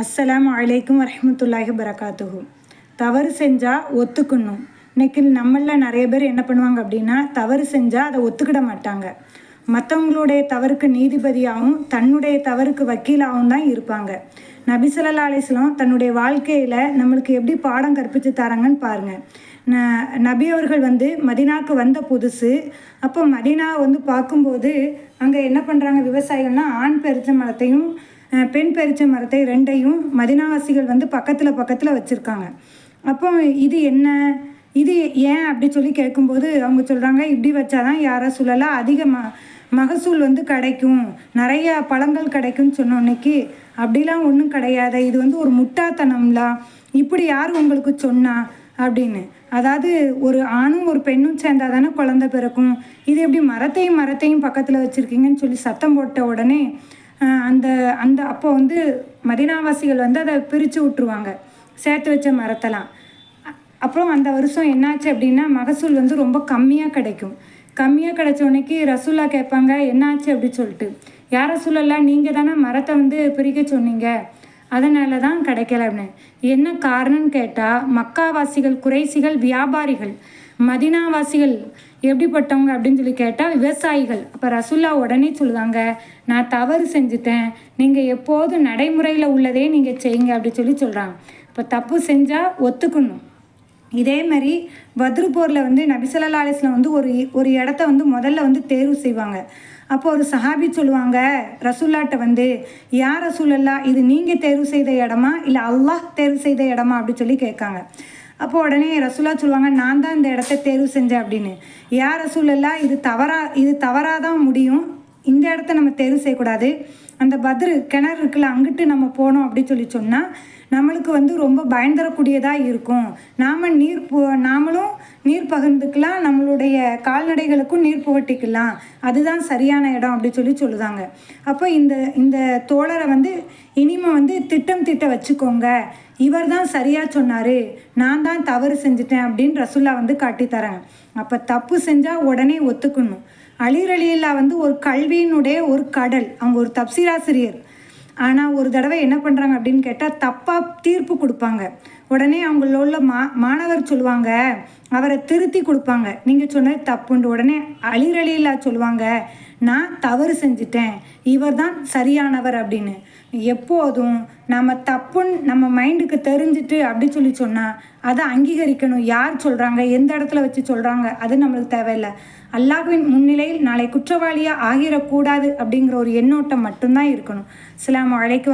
அஸ்ஸலாமு வலைக்கும் வரமத்துல்லாஹி வரகாத்துஹு தவறு செஞ்சால் ஒத்துக்கணும். இன்றைக்கி நம்மளில் நிறைய பேர் என்ன பண்ணுவாங்க அப்படின்னா தவறு செஞ்சால் அதை ஒத்துக்கிட மாட்டாங்க. மற்றவங்களுடைய தவறுக்கு நீதிபதியாகவும் தன்னுடைய தவறுக்கு வக்கீலாகவும் தான் இருப்பாங்க. நபிசல்லா அலிஸ்லாம் தன்னுடைய வாழ்க்கையில் நம்மளுக்கு எப்படி பாடம் கற்பித்து தராங்கன்னு பாருங்கள் ந நபி அவர்கள் வந்து மதினாவுக்கு வந்த புதுசு. அப்போ மதினா வந்து பார்க்கும்போது அங்கே என்ன பண்ணுறாங்க விவசாயிகள்னால் ஆண் பெருச்ச மரத்தையும் பெண் பெருச்ச மரத்தை ரெண்டையும் மதினாவாசிகள் வந்து பக்கத்தில் பக்கத்தில் வச்சுருக்காங்க. அப்போ இது என்ன? இது ஏன் அப்படி சொல்லி கேட்கும்போது அவங்க சொல்கிறாங்க இப்படி வச்சாதான் யாரை சொல்லலாம் அதிக ம மகசூல் வந்து கிடைக்கும். நிறைய பழங்கள் கிடைக்கும்னு சொன்னோன்னைக்கு அப்படிலாம் ஒன்றும் கிடையாது. இது வந்து ஒரு முட்டாத்தனம்லாம் இப்படி யார் உங்களுக்கு சொன்னா? அப்படின்னு. அதாவது ஒரு ஆணும் ஒரு பெண்ணும் சேர்ந்தா தானே குழந்த பிறக்கும். இது எப்படி மரத்தையும் மரத்தையும் பக்கத்தில் வச்சுருக்கீங்கன்னு சொல்லி சத்தம் போட்ட உடனே அந்த அந்த அப்போ வந்து மதினாவாசிகள் வந்து அதை பிரித்து விட்ருவாங்க சேர்த்து வச்ச மரத்தெல்லாம். அப்புறம் அந்த வருஷம் என்னாச்சு அப்படின்னா மகசூல் வந்து ரொம்ப கம்மியாக கிடைக்கும். கம்மியாக கிடைச்ச உடனேக்கு ரசூலா கேட்பாங்க என்னாச்சு? அப்படி சொல்லிட்டு. யார ரசூலெல்லாம் நீங்கள் தானே மரத்தை வந்து பிரிக்க சொன்னீங்க. அதனால தான் கிடைக்கல அப்படின்னு. என்ன காரணம்னு கேட்டால் மக்காவாசிகள் குறைசிகள் வியாபாரிகள். மதினாவாசிகள் எப்படிப்பட்டவங்க அப்படின்னு சொல்லி கேட்டால் விவசாயிகள். அப்போ ரசுல்லா உடனே சொல்லுவாங்க நான் தவறு செஞ்சுட்டேன். நீங்கள் எப்போதும் நடைமுறையில் உள்ளதே நீங்கள் செய்யுங்க அப்படி சொல்லி சொல்கிறாங்க இப்போ தப்பு செஞ்சால் ஒத்துக்கணும். இதே மாதிரி பத்ரு போரில் வந்து நபிசல்லா அலிஸ்லாம் வந்து ஒரு ஒரு இடத்த வந்து முதல்ல வந்து தேர்வு செய்வாங்க. அப்போ ஒரு சஹாபி சொல்லுவாங்க ரசூல்லாட்ட வந்து யார் ரசூலல்லா இது நீங்கள் தேர்வு செய்த இடமா? இல்லை அல்லாஹ் தேர்வு செய்த இடமா? அப்படி சொல்லி கேட்காங்க. அப்போ உடனே ரசூலா சொல்லுவாங்க நான் தான் இந்த இடத்த தேர்வு செஞ்சேன் அப்படின்னு. யார் ரசூலல்லா? இது தவறா இது தவறாக தான் முடியும். இந்த இடத்த நம்ம தேர்வு செய்யக்கூடாது. அந்த பத்ரு கிணறு இருக்குல்ல அங்கிட்டு நம்ம போனோம் அப்படின்னு சொல்லி சொன்னால் நம்மளுக்கு வந்து ரொம்ப பயந்தரக்கூடியதாக இருக்கும். நாம் நீர் நாமளும் நீர் பகிர்ந்துக்கலாம் நம்மளுடைய கால்நடைகளுக்கும் நீர் புகட்டிக்கலாம். அதுதான் சரியான இடம் அப்படின்னு சொல்லி சொல்லுதாங்க. அப்போ இந்த இந்த தோழரை வந்து இனி வந்து திட்டம் திட்ட வச்சுக்கோங்க. இவர் தான் சரியாக சொன்னார். நான் தான் தவறு செஞ்சுட்டேன் அப்படின்னு ரசுல்லா வந்து காட்டித்தரேன் அப்போ தப்பு செஞ்சால் உடனே ஒத்துக்கணும். அலிரலியல்லா வந்து ஒரு கல்வியினுடைய ஒரு கடல். அவங்க ஒரு தப்சீராசிரியர். ஆனால் ஒரு தடவை என்ன பண்ணுறாங்க அப்படின்னு கேட்டால் தப்பாக தீர்ப்பு கொடுப்பாங்க. உடனே அவங்களோட மா மாணவர் சொல்லுவாங்க அவரை திருத்தி கொடுப்பாங்க. நீங்கள் சொன்னது தப்புண்டு உடனே அலிரலியில்லா சொல்லுவாங்க நான் தவறு செஞ்சிட்டேன். இவர் தான் சரியானவர் அப்படின்னு. எப்போதும் நம்ம தப்புன்னு நம்ம மைண்டுக்கு தெரிஞ்சுட்டு அப்படி சொல்லி சொன்னால் அதை அங்கீகரிக்கணும். யார் சொல்கிறாங்க எந்த இடத்துல வச்சு சொல்கிறாங்க அது நம்மளுக்கு தேவையில்லை. அல்லாஹுவின் முன்னிலையில் நாளை குற்றவாளியாக ஆகிடக்கூடாது அப்படிங்கிற ஒரு எண்ணோட்டம் மட்டும்தான் இருக்கணும். சில அழைக்க